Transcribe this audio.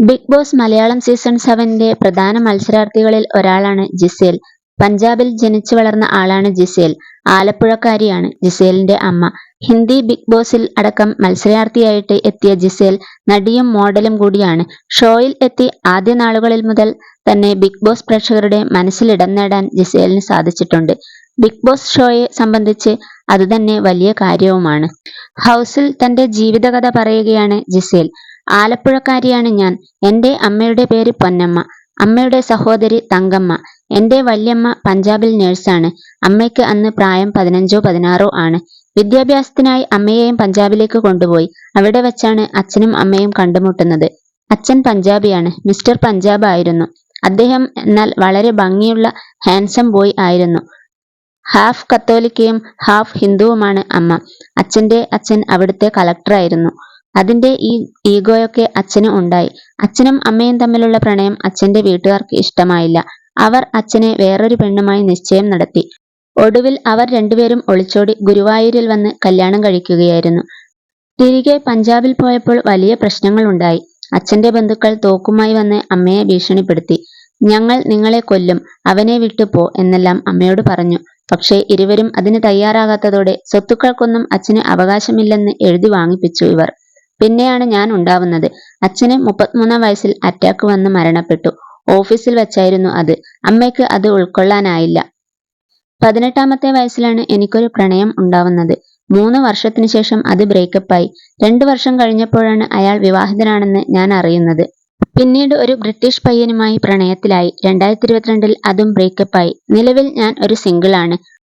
Big Boss Malayalam season സെവന്റെ പ്രധാന മത്സരാർത്ഥികളിൽ ഒരാളാണ് ജിസേൽ. പഞ്ചാബിൽ ജനിച്ചു വളർന്ന ആളാണ് ജിസേൽ. ആലപ്പുഴക്കാരിയാണ് ജിസേലിന്റെ അമ്മ. ഹിന്ദി ബിഗ് ബോസിൽ അടക്കം മത്സരാർത്ഥിയായിട്ട് എത്തിയ ജിസേൽ നടിയും മോഡലും കൂടിയാണ്. ഷോയിൽ എത്തി ആദ്യ നാളുകളിൽ മുതൽ തന്നെ ബിഗ് ബോസ് പ്രേക്ഷകരുടെ മനസ്സിൽ ഇടം നേടാൻ ജിസേലിന് സാധിച്ചിട്ടുണ്ട്. ബിഗ് ബോസ് ഷോയെ സംബന്ധിച്ച് അതുതന്നെ വലിയ കാര്യവുമാണ്. ഹൗസിൽ തന്റെ ജീവിതകഥ പറയുകയാണ് ജിസേൽ. ആലപ്പുഴക്കാരിയാണ് ഞാൻ. എന്റെ അമ്മയുടെ പേര് പൊന്നമ്മ. അമ്മയുടെ സഹോദരി തങ്കമ്മ. എന്റെ വല്യമ്മ പഞ്ചാബിൽ നേഴ്സാണ് അമ്മയ്ക്ക് അന്ന് പ്രായം പതിനഞ്ചോ പതിനാറോ ആണ്. വിദ്യാഭ്യാസത്തിനായി അമ്മയെയും പഞ്ചാബിലേക്ക് കൊണ്ടുപോയി. അവിടെ വെച്ചാണ് അച്ഛനും അമ്മയും കണ്ടുമുട്ടുന്നത്. അച്ഛൻ പഞ്ചാബിയാണ്. മിസ്റ്റർ പഞ്ചാബ് ആയിരുന്നു. അദ്ദേഹം എന്നാൽ വളരെ ഭംഗിയുള്ള ഹാൻസം ബോയ് ആയിരുന്നു. ഹാഫ് കത്തോലിക്കയും ഹാഫ് ഹിന്ദുവുമാണ് അമ്മ. അച്ഛന്റെ അച്ഛൻ അവിടുത്തെ കളക്ടറായിരുന്നു അതിന്റെ ഈ ഈഗോയൊക്കെ അച്ഛന് ഉണ്ടായി. അച്ഛനും അമ്മയും തമ്മിലുള്ള പ്രണയം അച്ഛന്റെ വീട്ടുകാർക്ക് ഇഷ്ടമായില്ല. അവർ അച്ഛനെ വേറൊരു പെണ്ണുമായി നിശ്ചയം നടത്തി. ഒടുവിൽ അവർ രണ്ടുപേരും ഒളിച്ചോടി ഗുരുവായൂരിൽ വന്ന് കല്യാണം കഴിക്കുകയായിരുന്നു. തിരികെ പഞ്ചാബിൽ പോയപ്പോൾ വലിയ പ്രശ്നങ്ങൾ ഉണ്ടായി. അച്ഛന്റെ ബന്ധുക്കൾ തോക്കുമായി വന്ന് അമ്മയെ ഭീഷണിപ്പെടുത്തി. ഞങ്ങൾ നിങ്ങളെ കൊല്ലും അവനെ വിട്ടു പോ എന്നെല്ലാം അമ്മയോട് പറഞ്ഞു. പക്ഷേ ഇരുവരും അതിന് തയ്യാറാകാത്തതോടെ സ്വത്തുക്കൾക്കൊന്നും അച്ഛന് അവകാശമില്ലെന്ന് എഴുതി വാങ്ങിപ്പിച്ചു ഇവർ. പിന്നെയാണ് ഞാൻ ഉണ്ടാവുന്നത്. അച്ഛന് മുപ്പത്തിമൂന്നാം വയസ്സിൽ അറ്റാക്ക് വന്ന് മരണപ്പെട്ടു. ഓഫീസിൽ വെച്ചായിരുന്നു അത്. അമ്മയ്ക്ക് അത് ഉൾക്കൊള്ളാനായില്ല. പതിനെട്ടാമത്തെ വയസ്സിലാണ് എനിക്കൊരു പ്രണയം ഉണ്ടാവുന്നത്. മൂന്ന് വർഷത്തിനു ശേഷം അത് ബ്രേക്കപ്പായി രണ്ടു വർഷം കഴിഞ്ഞപ്പോഴാണ് അയാൾ വിവാഹിതനാണെന്ന് ഞാൻ അറിയുന്നത്. പിന്നീട് ഒരു ബ്രിട്ടീഷ് പയ്യനുമായി പ്രണയത്തിലായി. രണ്ടായിരത്തി ഇരുപത്തിരണ്ടിൽ അതും ബ്രേക്കപ്പായി നിലവിൽ ഞാൻ ഒരു സിംഗിൾ ആണ്.